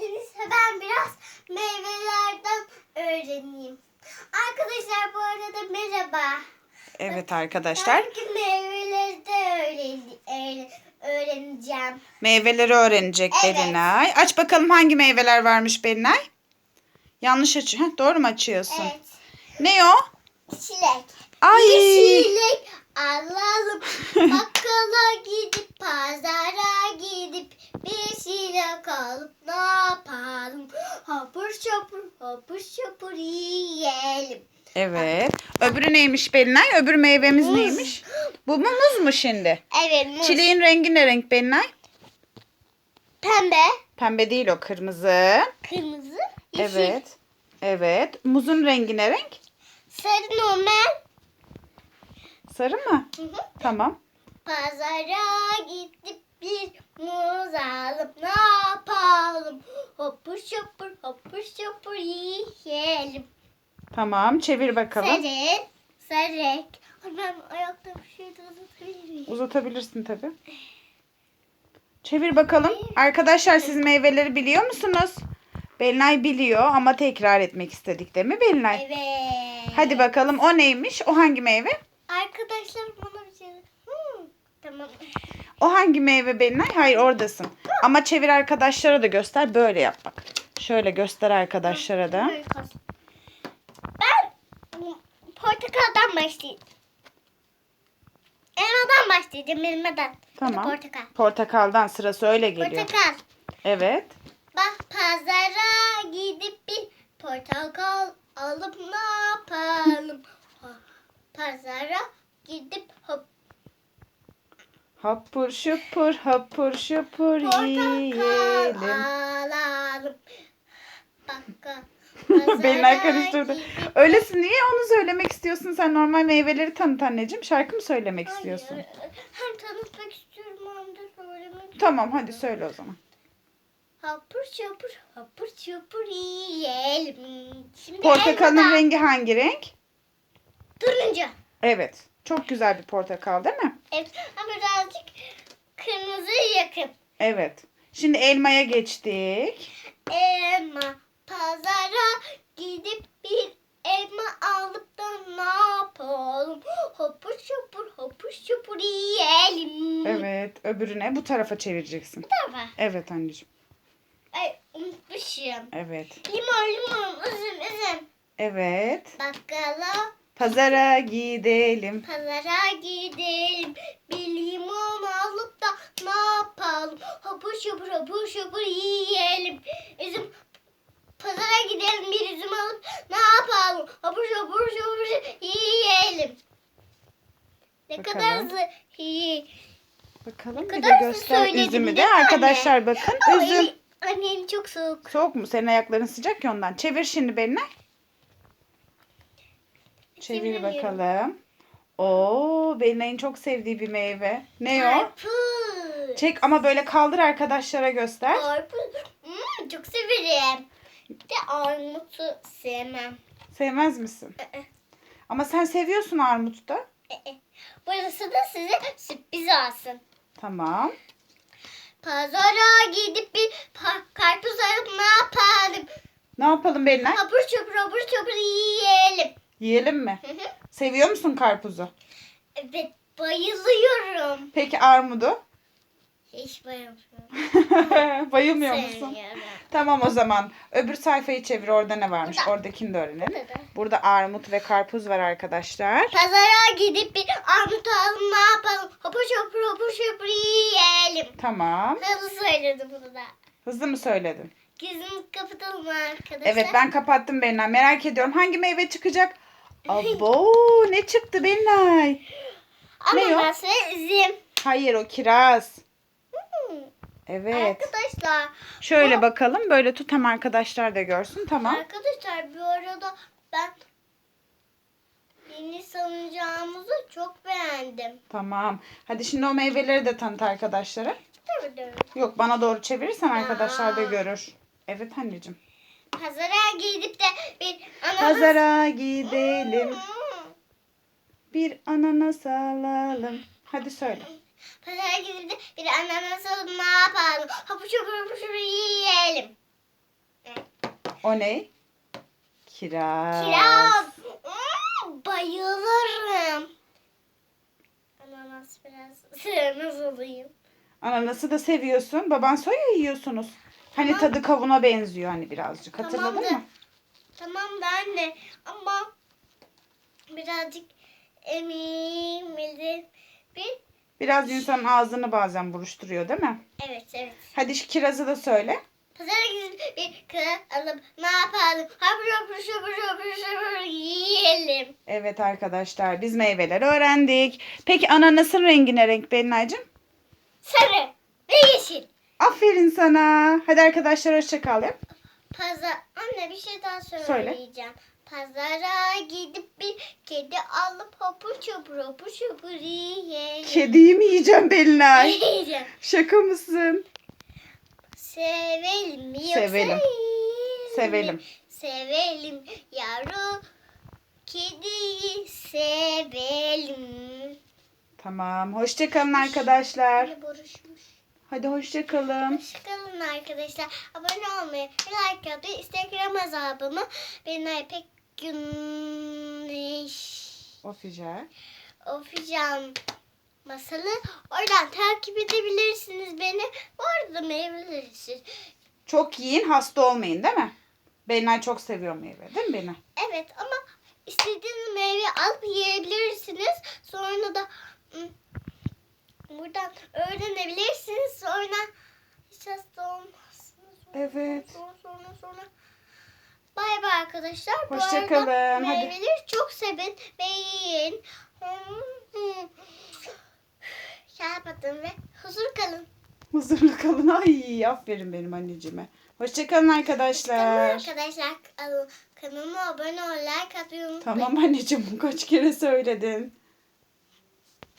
Neyse ben biraz meyvelerden öğreneyim. Arkadaşlar bu arada merhaba. Evet arkadaşlar. Ben meyveleri de öğren öğren- öğreneceğim. Meyveleri öğrenecek Evet. Belinay. Aç bakalım hangi meyveler varmış Belinay. Yanlış aç. Heh, doğru mu açıyorsun? Evet. Ne o? Çilek. Ay. Bir çilek alalım. Bakkala gidip pazara bir çilek alıp ne yapalım? Hapur şapur hapur şapur yiyelim. Evet. Öbürü neymiş Belinay? Öbür meyvemiz Muz. neymiş? Bu mu muz mu şimdi? Evet muz. Çileğin rengi ne renk Belinay? Pembe. Pembe değil o kırmızı. Kırmızı. Yeşil. Evet. Evet. Muzun rengi ne renk? Sarı normal. Sarı mı? Hı hı. Tamam. Pazara gidip bir muz alıp ne yapalım? Hopur şopur hopur şopur yiyelim. Tamam. Çevir bakalım. Sarı, sarı. Ben ayakta bir şey de uzatabilir miyim? Uzatabilirsin tabii. Çevir bakalım. Arkadaşlar siz meyveleri biliyor musunuz? Belinay biliyor ama tekrar etmek istedik değil mi Belinay? Evet. Hadi bakalım o neymiş? O hangi meyve? Arkadaşlar bana bir şey... Hmm, tamam. O hangi meyve Belinay? Hayır oradasın. Ama çevir arkadaşlara da göster. Böyle yap bak. Şöyle göster arkadaşlara da. Ben portakaldan başlayayım. Elmadan başlayacağım elmadan. Tamam. Portakal. Portakaldan sırası öyle geliyor. Portakal. Evet. Bak pazara gidip bir portakal alıp ne yapalım? Pazara gidip hop Hapur şupur hapur şupur yiyelim. alalım. Bakka. Belinay karıştırdı. Öylesin niye onu söylemek istiyorsun? Sen normal meyveleri tanıt anneciğim. Şarkı mı söylemek istiyorsun? Hem tanıtmak istiyorum hem de söylemek Tamam hadi söyle o zaman. Hapur şapur hapur şapur yiyelim. Şimdi Portakalın elmadan. rengi hangi renk? Turuncu. Evet. Çok güzel bir portakal değil mi? Evet ama birazcık kırmızı yakın. Evet. Şimdi elmaya geçtik. Elma pazara gidip bir elma alıp da ne yapalım? Hopur şopur hopur şopur yiyelim. Evet. Öbürüne bu tarafa çevireceksin. Tamam. Evet anneciğim. Ay unutmuşum. Evet. Limon limon üzüm üzüm. Evet. Bakkala Pazara gidelim. pazara gidelim. Bir limon alıp da ne yapalım? Hopur şopur hopur şopur yiyelim. Üzüm pazara gidelim bir üzüm alıp ne yapalım? Hopur şopur şopur yiyelim. Ne Bakalım. kadar hızlı iyi. Bakalım bir kadar de hızlı göster söyledin, üzümü değil de. mi anne? Arkadaşlar bakın üzüm. Ay, Annem çok soğuk. Soğuk mu? Senin ayakların sıcak ya ondan. Çevir şimdi beline. Çevir Çeviriyorum. bakalım. Oo, Belinay'ın çok sevdiği bir meyve. Ne o? Karpuz. Çek ama böyle kaldır arkadaşlara göster. Karpuz. Hmm, çok severim. Bir de armutu sevmem. Sevmez misin? Ee, Ama sen seviyorsun armutu da. ee. Burası da size sürpriz olsun. Tamam. Pazara gidip bir karpuz alıp ne yapalım? Ne yapalım Belinay? Hapur çupur hapur çupur yiyelim. Yiyelim mi? Hı hı. Seviyor musun karpuzu? evet bayılıyorum. Peki armudu? Hiç bayılmıyorum. Bayılmıyor musun? Sevmiyorum. Tamam o zaman. Öbür sayfayı çevir orada ne varmış? Burada. Oradakini de öğrenelim. Burada. Burada armut ve karpuz var arkadaşlar. Pazara gidip bir armut alalım ne yapalım? Hapur çupur hapur çupur yiyelim. Tamam. Hızlı söyledim bunu da. Hızlı mı söyledin? Gözümü kapatalım arkadaşlar. Evet ben kapattım Belinay. Merak ediyorum hangi meyve çıkacak? Abo ne çıktı Belinay? Ama ne o? ben. Hayır o kiraz. Evet. Arkadaşlar. Şöyle bu- bakalım. Böyle tut hem arkadaşlar da görsün. Tamam. Arkadaşlar bu arada ben yeni salıncağımızı çok beğendim. Tamam. Hadi şimdi o meyveleri de tanıt arkadaşlara. Tabii de. Yok bana doğru çevirirsen arkadaşlar da görür. Evet anneciğim. Pazara gidip de bir ananas... Pazara gidelim. Bir ananas alalım. Hadi söyle. Pazara gidip de bir ananas alıp ne yapalım? Hapur hapuç hapur yiyelim. O ne? Kiraz. Kiraz. Mm, bayılırım. Ananas biraz sevmez olayım. Ananası da seviyorsun. Baban soya yiyorsunuz. Hani Tamam. tadı kavuna benziyor hani birazcık. Hatırladın Tamam da- mı? Tamam da anne ama birazcık emin bildim. Bir Biraz insanın ağzını bazen buruşturuyor değil mi? evet evet. Hadi şu kirazı da söyle. Pazara gidip bir kiraz alıp ne yapalım? Hapur hapur şapur şapur şapur yiyelim. Evet arkadaşlar biz meyveleri öğrendik. Peki ananasın rengi ne renk Belinay'cığım? Sarı ve yeşil. Aferin sana. Hadi arkadaşlar hoşça kal yap. Pazar anne bir şey daha Söyle. Pazara gidip bir kedi alıp hapur çapur hapur çapur yiyelim. Kediyi mi yiyeceğim Belinay? Yiyeceğim. Şaka mısın? Sevelim mi yoksa Sevelim. yiyelim Sevelim. mi? Sevelim yavru kediyi sevelim. Tamam. Hoşça kalın arkadaşlar. Böyle. Hadi hoşça kalın. Hoşçakalın arkadaşlar. Abone olmayı, like atmayı, Instagram hesabımı Benay Pek Güneş. Official masalı. Oradan takip edebilirsiniz beni. Bu arada. Çok yiyin hasta olmayın değil mi? Belinay çok seviyor meyve değil mi Belinay? Evet ama istediğiniz meyve alıp yiyebilirsiniz. Sonra da ım, buradan öğrenebilirsiniz. Sonra hiç hasta olmazsınız. Evet. Arkadaşlar. Bu Hoşça arada kalın. Hadi. Meyveleri çok sevin ve yiyin. Kapatın ve huzur kalın. Huzurlu kalın. Ay aferin benim anneciğime. Hoşça kalın Tamam arkadaşlar. arkadaşlar. Kanalıma abone ol, like atmayı unutmayın. Tamam anneciğim kaç kere söyledin.